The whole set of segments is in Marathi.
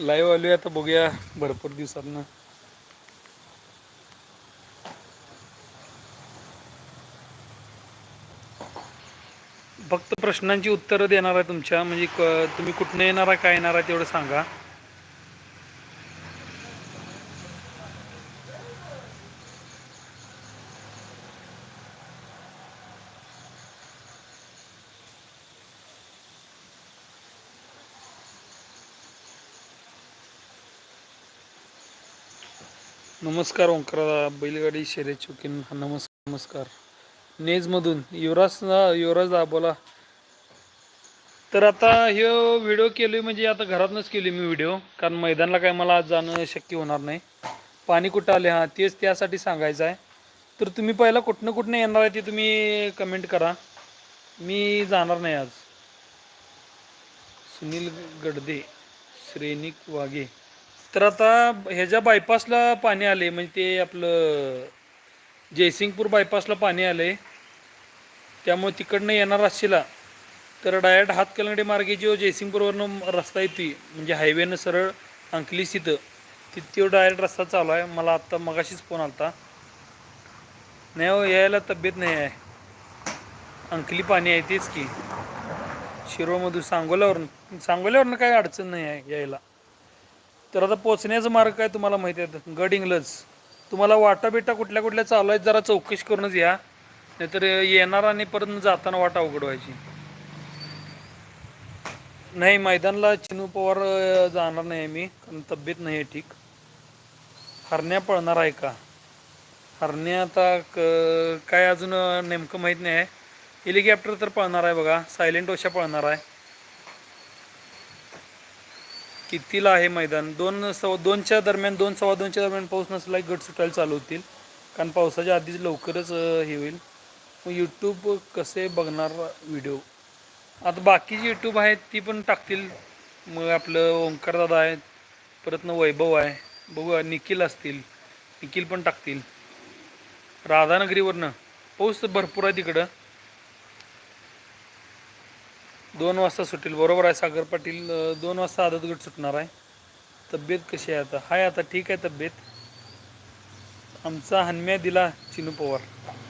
लाईव्ह आलोय आता बघूया भरपूर दिवसातनं फक्त प्रश्नांची उत्तरं देणार आहे तुमच्या म्हणजे क- तुम्ही कुठनं येणार आहे काय येणार आहे तेवढं सांगा. नमस्कार ओंकार बैलगाडी शर्यत चुकीन. नमस्कार नमस्कार. नेजमधून युवराज युवराज दा बोला. तर आता हे व्हिडिओ केली म्हणजे आता घरातनंच केली मी व्हिडिओ कारण मैदानाला काय मला आज जाणं शक्य होणार नाही. पाणी कुठं आले? हां तेच त्यासाठी सांगायचं आहे. तर तुम्ही पहिला कुठनं कुठनं येणार आहे ते तुम्ही कमेंट करा. मी जाणार नाही आज. सुनील गडदे श्रेनिक वाघे. तर आता ह्याच्या बायपासला पाणी आले म्हणजे ते आपलं जयसिंगपूर बायपासला पाणी आले त्यामुळे तिकडनं येणार असशीला तर डायरेक्ट हातकलंगडी मार्गे जो जयसिंगपूरवरनं रस्ता येते म्हणजे हायवेनं सरळ अंकलीस तिथं तिथे डायरेक्ट रस्ता चालू आहे. मला आत्ता मगाशीच फोन आलता. नाही हो यायला तब्येत नाही आहे. अंकली पाणी आहे तेच की. शिरोमधून सांगोल्यावरून सांगोल्यावरनं काही अडचण नाही आहे यायला. तर आता पोचण्याचा मार्ग काय तुम्हाला माहिती आहे? गडिंगलज तुम्हाला वाटा बिटा कुठल्या कुठल्या चालू आहेत? जरा चौकशी करूनच या. नाहीतर येणार आणि परत जाताना वाटा अवघड व्हायची. नाही मैदानला चिनू पवार जाणार नाही मी कारण तब्येत नाही आहे ठीक. हरण्या पळणार आहे का? हरण्या आता क काय अजून नेमकं माहीत नाही आहे. हेलिकॉप्टर तर पळणार आहे बघा. सायलेंट ओशा पळणार आहे. कितीला आहे मैदान? दोन सव्वा दोनच्या दरम्यान दोन सव्वा दोनच्या दरम्यान पाऊस नसला की गट सुटायला चालू होतील. कारण पावसाच्या आधीच लवकरच हे होईल. मग यूट्यूब कसे बघणार व्हिडिओ आता बाकीची यूट्यूब आहेत ती पण टाकतील. मग आपलं ओंकारदादा आहेत परत न वैभव आहे. बघू निखिल असतील. निखिल पण टाकतील. राधानगरीवरनं. पाऊस भरपूर आहे तिकडं. दोन वाजता सुटेल. बरोबर आहे सागर पाटील. दोन वाजता आदत गट सुटणार आहे. तब्येत कशी आहे आता? हाय आता ठीक आहे तब्येत. आमचा हनम्या दिला चिनू पवार.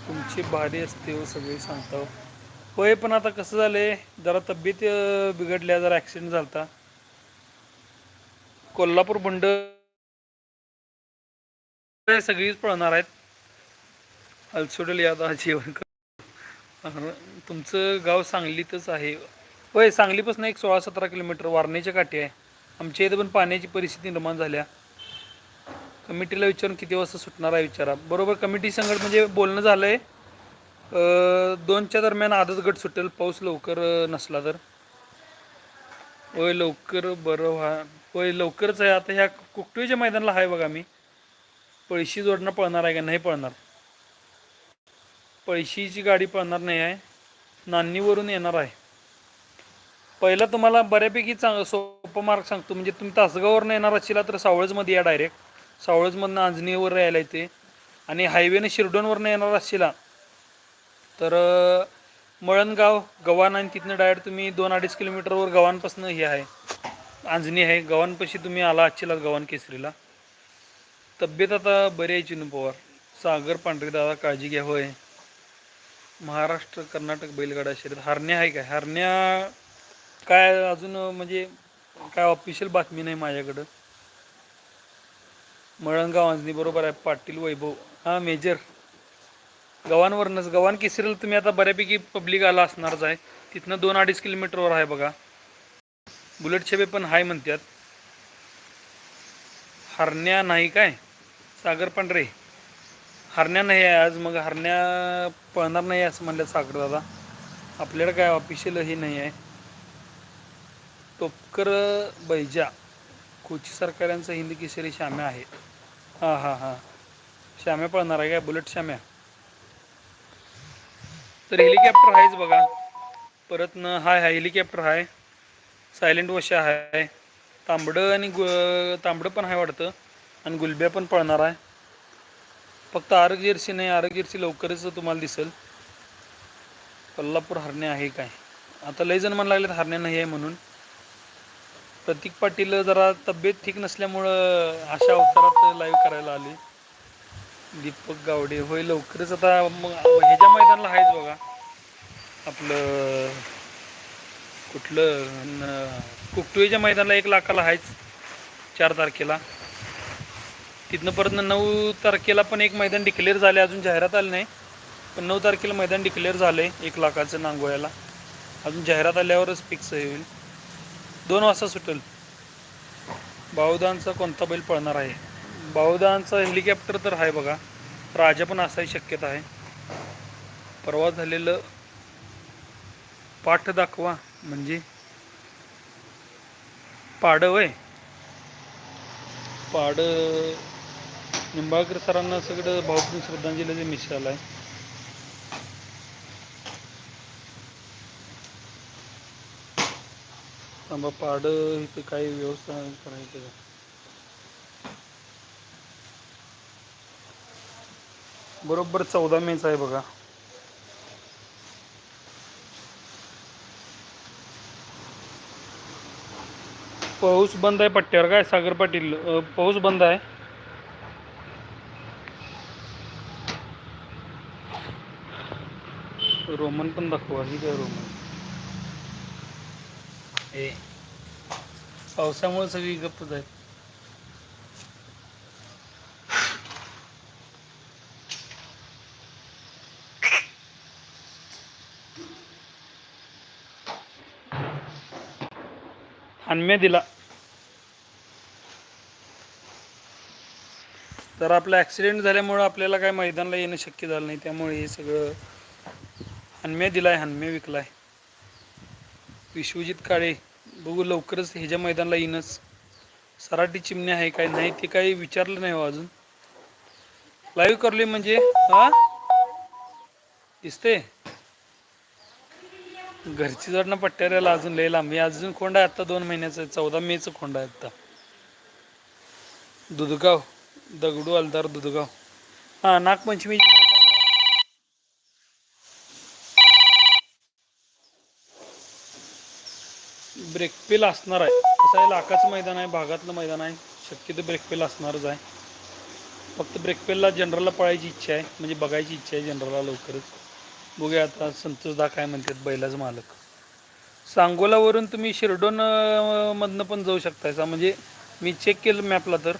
तुमची भारी असते हो सगळे सांगता हो. होय पण आता कसं झालंय जरा तब्येत बिघडल्या जरा ॲक्सिडेंट झाला कोल्हापूर बंड सगळीच पळणार आहेत. अलसोडल यादा जेवण कर तुमचं गाव सांगलीतच आहे. होय सांगलीपासून एक सोळा सतरा किलोमीटर वारणेच्या काठी आहे. आमच्या इथं पण पाण्याची परिस्थिती निर्माण झाल्या कमिटीला विचारून किती वाजता सुटणार आहे विचारा. बरोबर कमिटी संगत म्हणजे बोलणं झालं आहे दोनच्या दरम्यान आदत गट सुटेल पाऊस लवकर नसला तर. होय लवकर बरं व्हा. होय लवकरच आहे. आता ह्या कुकटुईच्या मैदानाला आहे बघा मी. पळशी जोडणं पळणार आहे का? नाही पळणार. पळशीची गाडी पळणार नाही आहे. नान्नीवरून येणार आहे. पहिलं तुम्हाला बऱ्यापैकी चांग सोपं मार्ग सांगतो. म्हणजे तुम्ही तासगाववरनं येणार असेल तर सावळजमध्ये या डायरेक्ट सावळजमधनं आंजणीवर यायला येते आणि हायवेनं शिरडोनवरनं येणार असेल तर मळणगाव गव्हाण आणि तिथनं डायरेक्ट तुम्ही दोन अडीच किलोमीटरवर गव्हाणपासून हे आहे. आंजणी आहे. गव्हाणपाशी तुम्ही आला असला गव्हाण केसरीला. तब्येत आता बरी आहे चिनू पवार. सागर पांढरे दादा काळजी घ्या होय. महाराष्ट्र कर्नाटक बैलगाडा शर्यत. हरण्या आहे काय? हरण्या काय अजून म्हणजे काय ऑफिशियल बातमी नाही माझ्याकडं. मळणगाव अंजनी बरोबर आहे पाटील वैभव. हां मेजर गव्हाणवरनंच गव्हाण केसरीला तुम्ही आता बऱ्यापैकी पब्लिक आला असणारच आहे तिथनं दोन अडीच किलोमीटरवर आहे बघा. बुलेट छेबे पण हाय म्हणतात हरण्या नाही काय? सागर पांढरे. हरण्या नाही आहे आज मग हरण्या पळणार नाही असं म्हणलं सागर दादा. आपल्याकडं काय ऑफिशियल हे नाही आहे. टोपकर बैजा कोची सरकारांचं हिंदी केसरी श्याम्या आहे. हां हां हां. श्याम्या पळणार आहे काय? बुलेट श्याम्या. तर हेलिकॉप्टर आहेच बघा. परत न हाय हाय हेलिकॉप्टर आहे सायलेंट वशा आहे तांबडं आणि गु तांबडं पण आहे वाटतं. आणि गुलब्या पण पळणार आहे. फक्त आरोग्य जर्सी नाही आरोग्य जर्सी लवकरच तुम्हाला दिसेल. कोल्हापूर हरणे आहे काय? आता लय जण म्हणायला लागलेत हरणे नाही आहे म्हणून. प्रतीक पाटील जरा तब्येत ठीक नसल्यामुळं अशा अवतारात लाईव्ह करायला आली. दीपक गावडे होय लवकरच आता मग ह्याच्या मैदानाला आहेच बघा. आपलं कुठलं न- मैदानाला एक लाखाला आहेच चार तारखेला. तिथनं परत नऊ तारखेला पण एक मैदान डिक्लेअर झाले अजून जाहिरात आली नाही. पण नऊ तारखेला मैदान डिक्लेअर झालं आहे एक लाखाचं नांगोळ्याला. अजून जाहिरात आल्यावरच फिक्स होईल. दोन वाजता सुटेल. बाहुदांचा कोणता बैल पळणार आहे? बाहुदांचा हेलिकॉप्टर तर आहे बघा. राजा पण असाही शक्यता आहे. परवा झालेलं पाठ दाखवा म्हणजे पाडव वय पाड निंबाळकर सरांना सगळं भावपूर्ण श्रद्धांजलीचे मिश्राल आहे. थांबा पाड इथं काही व्यवस्था करायचं का? बरोबर चौदा मेच आहे बघा. पाऊस बंद आहे पट्ट्यावर काय? सागर पाटील पाऊस बंद आहे. रोमन पण दाखवा ही काय रोमन? ए पावसामुळे सगळी गप्पच आहेत. अन्म्या दिला. तर आपला ॲक्सिडेंट झाल्यामुळं आपल्याला काय मैदानाला येणं शक्य झालं नाही त्यामुळे हे सगळं हनम्या दिलाय हनम्या विकलाय. विश्वजित काळे. बघू लवकरच ह्याच्या मैदानाला येईनच. सराटी चिमणी आहे काय नाही ते काही विचारलं नाही हो अजून. लाईव्ह करले म्हणजे हा? दिसते घरची जडणं पट्ट्याऱ्याला अजून लय लांब मी अजून खोंड आहे आत्ता दोन महिन्याचं आहे. चौदा मेचं खोंड आहे आत्ता. दुधगाव दगडू अलदार दुधगाव. हा नागपंचमी ब्रेकपेल असणार आहे. कसं आहे लाखाचं मैदान आहे भागातलं मैदान आहे शक्यतो ब्रेकपेल असणारच आहे. फक्त ब्रेकपेलला जनरलला पळायची इच्छा आहे म्हणजे बघायची इच्छा आहे जनरलला लवकरच. बघूया आता संतोषदा काय म्हणतात बैलाचं मालक. सांगोलावरून तुम्ही शिरडोनमधनं मधनं पण जाऊ शकताय म्हणजे मी चेक केलं मॅपला तर.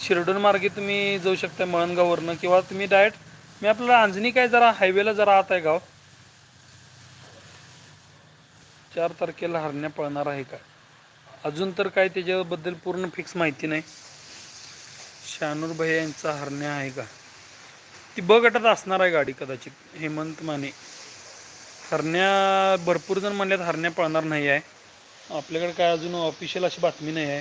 शिरडोन मार्गे तुम्ही जाऊ शकता मळणगाववरनं. किंवा तुम्ही डायरेक्ट मी आपल्याला अंजनी काय जरा हायवेला जरा आत आहे गाव. चार तारखेला हरण्या पळणार आहे का? अजून तर काय त्याच्याबद्दल पूर्ण फिक्स माहिती नाही. शानूर भैया यांचा हरण्या आहे का? ती ब गटात असणार आहे गाडी कदाचित. हेमंत माने. हरण्या भरपूर जण म्हणल्यात हरण्या पळणार नाही आहे. आपल्याकडे काय अजून ऑफिशियल अशी बातमी नाही आहे.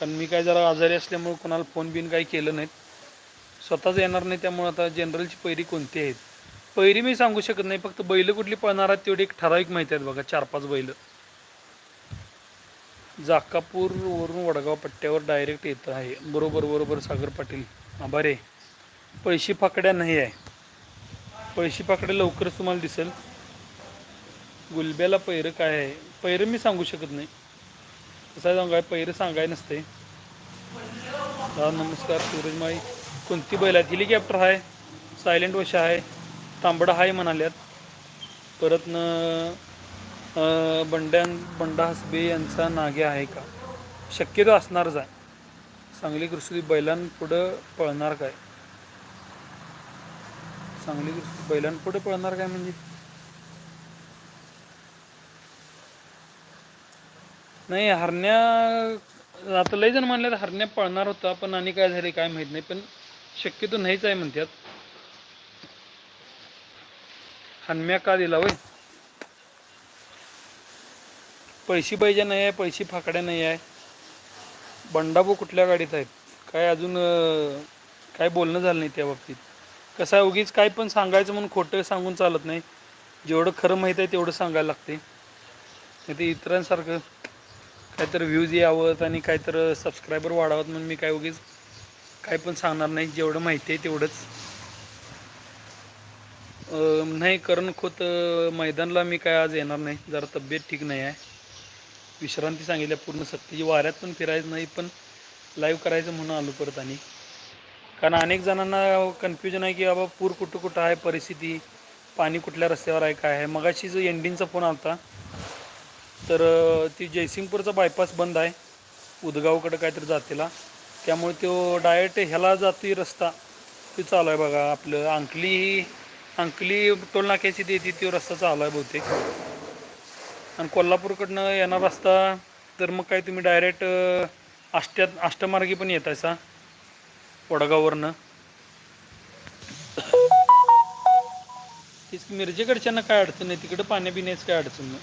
कारण मी काय जरा आजारी असल्यामुळे कोणाला फोन बिन काही केलं नाहीत. स्वतःच येणार नाही त्यामुळे आता जनरलची पैरी कोणती आहेत? पहिरी मी सांगू शकत नाही फक्त बैल कुठली पळणार आहेत तेवढी एक ठराविक माहिती आहेत बघा चार पाच बैल. जाकापूर वरून वडगाव पट्ट्यावर डायरेक्ट येतं आहे. बरोबर बरोबर सागर पाटील. आभारे पैशी पाकड्या नाही आहे. पैशी पाकड्या लवकरच तुम्हाला दिसेल. गुलब्याला पैरं काय आहे? पैरं मी सांगू शकत नाही. कसं सांगाय पैरं सांगाय नसते. हा नमस्कार सूरजमाई. कोणती बैल आहेत हिलिकॅप्टर आहे. सायलेंट वशा आहे. तांबडा हाय म्हणाल्यात. परत न बंड्या बंडा हसबे यांचा नागे आहे का? शक्यतो असणारच आहे सांगली कृषी बैलांपुढं पळणार काय? सांगली कृषी बैलांपुढे पळणार काय म्हणजे? नाही हरण्या आता लय जण म्हणले हरण्या पळणार होता पण आणि काय झाले काय माहीत नाही पण शक्यतो नाहीच आहे म्हणतात हनम्या का दिला वय? पैशी पाहिजे नाही आहे पैशी फाकड्या नाही आहे. बंडाबू कुठल्या गाडीत आहेत? काय अजून काय बोलणं झालं नाही त्या बाबतीत? कसं आहे उगीच काय पण सांगायचं म्हणून खोटं सांगून चालत नाही. जेवढं खरं माहीत आहे तेवढं सांगायला लागते. नाही ते इतरांसारखं काहीतरी व्ह्यूज यावत आणि काहीतरी सबस्क्रायबर वाढावत म्हणून मी काय उगीच काय पण सांगणार नाही. जेवढं माहिती आहे तेवढंच. नाही करण खोत मैदानला मी काय आज येणार नाही. जरा तब्येत ठीक नाही आहे. विश्रांती सांगितल्या पूर्ण सक्तीची. वाऱ्यात पण फिरायचं नाही पण लाईव्ह करायचं म्हणून आलो परत आणि. कारण अनेक जणांना कन्फ्युजन आहे की बाबा पूर कुठं कुठं आहे परिस्थिती? पाणी कुठल्या रस्त्यावर आहे काय आहे? मगाशी जो एंडिंगचा फोन आलता तर ती जयसिंगपूरचा बायपास बंद आहे. उदगावकडं काहीतरी जातीला. त्यामुळे तो डायरेक्ट ह्याला जातोय रस्ता. तो चालू आहे बघा. आपलं अंकली अंकली टोलनाक्याची देते तो रस्ता चालू आहे बहुतेक. आणि कोल्हापूरकडनं येणार रस्ता तर मग काय तुम्ही डायरेक्ट आष्ट्यात अष्टमार्गी पण येतायसा वडगाववरनं. तीच मिरजेकडच्यांना काय अडचण नाही तिकडं पाण्या पिण्याची काय अडचण नाही.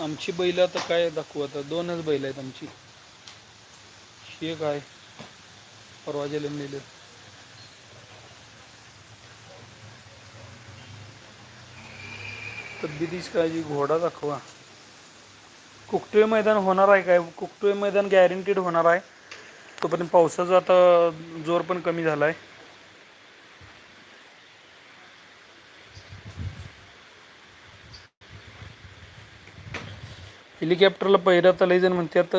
आमची बैल आता काय दाखवू आता दोनच बैल आहेत आमची. हे काय परवा परवा नेलं. तब्येतीची काळजी घोडा दाखवा. कुकटुळे मैदान होणार आहे काय? कुकटुळे मैदान गॅरंटीड होणार आहे. तोपर्यंत पावसाचा आता जोर पण कमी झाला आहे हेलिकॉप्टरला पहिरं तर लई जण म्हणतात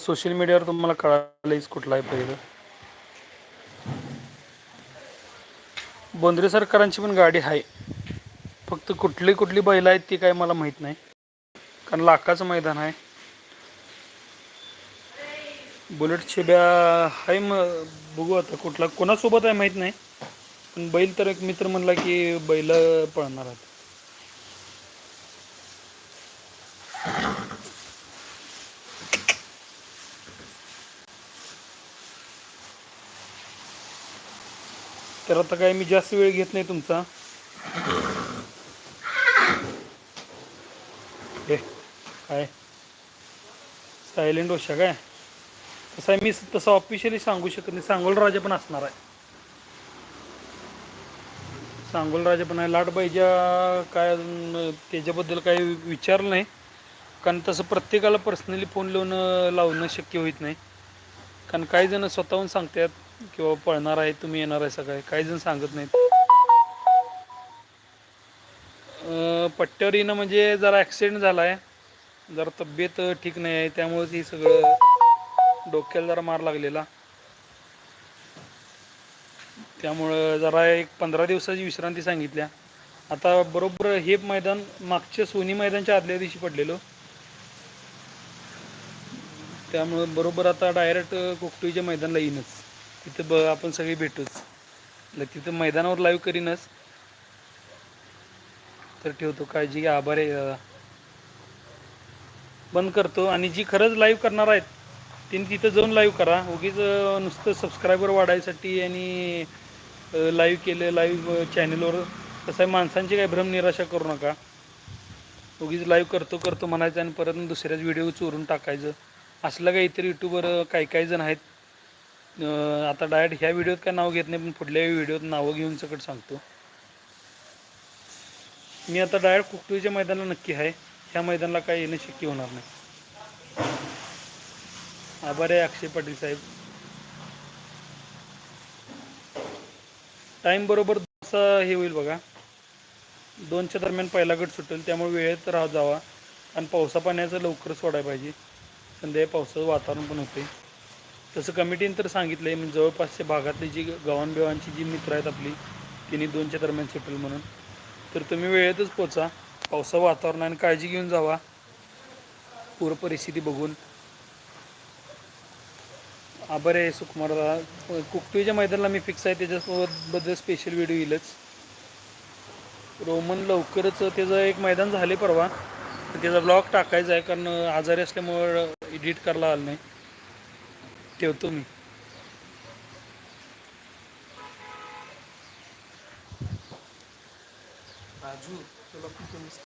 सोशल मीडियावर तुम्हाला कळालंच कुठला आहे पहिरं. बोंद्रे सरकारांची पण गाडी आहे फक्त कुठली कुठली बैल आहेत ती काय मला माहीत नाही. कारण लाखाचं मैदान आहे. बुलेट शिब्या आहे मग बघू आता कुठला कोणासोबत आहे माहीत नाही. पण बैल तर एक मित्र म्हणला की बैल पळणार आहेत. तर आता काय मी जास्त वेळ घेत नाही तुमचा. काय? सायलेंट ओशा काय? तसा आहे मी तसं ऑफिशियली सांगू शकत नाही. सांगोल राजा पण असणार आहे. सांगोल राजा पण आहे. लाटबाईच्या काय त्याच्याबद्दल काही विचारलं नाही. कारण तसं प्रत्येकाला पर्सनली फोन लावून लावणं शक्य होत नाही. कारण काही जण स्वतःहून सांगतात किंवा पळणार आहे तुम्ही येणार आहे सगळं. काही जण सांगत नाहीत. पट्ट्यावर येणं म्हणजे जरा ॲक्सिडेंट झाला आहे जरा तब्येत ठीक नाही आहे त्यामुळे हे सगळं डोक्याला जरा मार लागलेला. त्यामुळं जरा एक पंधरा दिवसाची विश्रांती सांगितल्या. आता बरोबर हे मैदान मागच्या सोनी मैदानच्या आदल्या दिवशी पडलेलो. त्यामुळं बरोबर आता डायरेक्ट कोकटुईच्या मैदानला येईनच. तिथं ब आपण सगळे भेटूच. तिथं मैदानावर लाईव्ह करीनच. तर ठेवतो. काळजी घ्या. आभार आहे. दादा बंद करतो आणि जी खरंच लाईव्ह करणार आहेत त्यांनी तिथं जाऊन लाईव्ह करा. उगीच नुसतं सबस्क्रायबर वाढायसाठी आणि लाईव्ह केलं लाईव्ह चॅनलवर तसं आहे माणसांची काही भ्रम निराशा करू नका. उगीच लाईव्ह करतो करतो म्हणायचं आणि परत दुसऱ्याच व्हिडिओ चोरून टाकायचं. असलं काही इतर यूट्यूबर काही काही जण आहेत. आता डायरेक्ट ह्या व्हिडिओत काय नाव घेत नाही पण पुढल्या व्हिडिओत नावं घेऊन सकट सांगतो. मी आता डायरेक्ट कुकटूच्या मैदानाला नक्की आहे. ह्या मैदानाला काही येणं शक्य होणार नाही. आभार आहे अक्षय पाटील साहेब. टाईम बरोबर दोनचा हे होईल बघा. दोनच्या दरम्यान पहिला गट सुटेल त्यामुळे वेळेत राह जावा आणि पावसा पाण्याचं लवकर सोडायला पाहिजे. संध्याकाळी पावसाचं वातावरण पण होते. तसं कमिटीने तर सांगितलं आहे म्हणजे जवळपासच्या भागातली जी गव्हाणबिवांची जी मित्र आहेत आपली तिने दोनच्या दरम्यान सुटेल म्हणून. तर तुम्ही वेळेतच पोचा पावसा वातावरण आणि काळजी घेऊन जावा. पूर परिस्थिती बघून. आभार आहे सुकुमार दादा कुकटुईच्या मैदानाला मी फिक्स आहे त्याच्यासोबत बद्दल स्पेशल व्हिडिओ येईलच. रोमन लवकरच त्याचं एक मैदान झाले परवा. त्याचा ब्लॉग टाकायचा आहे कारण आजारी असल्यामुळं एडिट करायला आलं नाही. ठेवतो मी. राजू तुला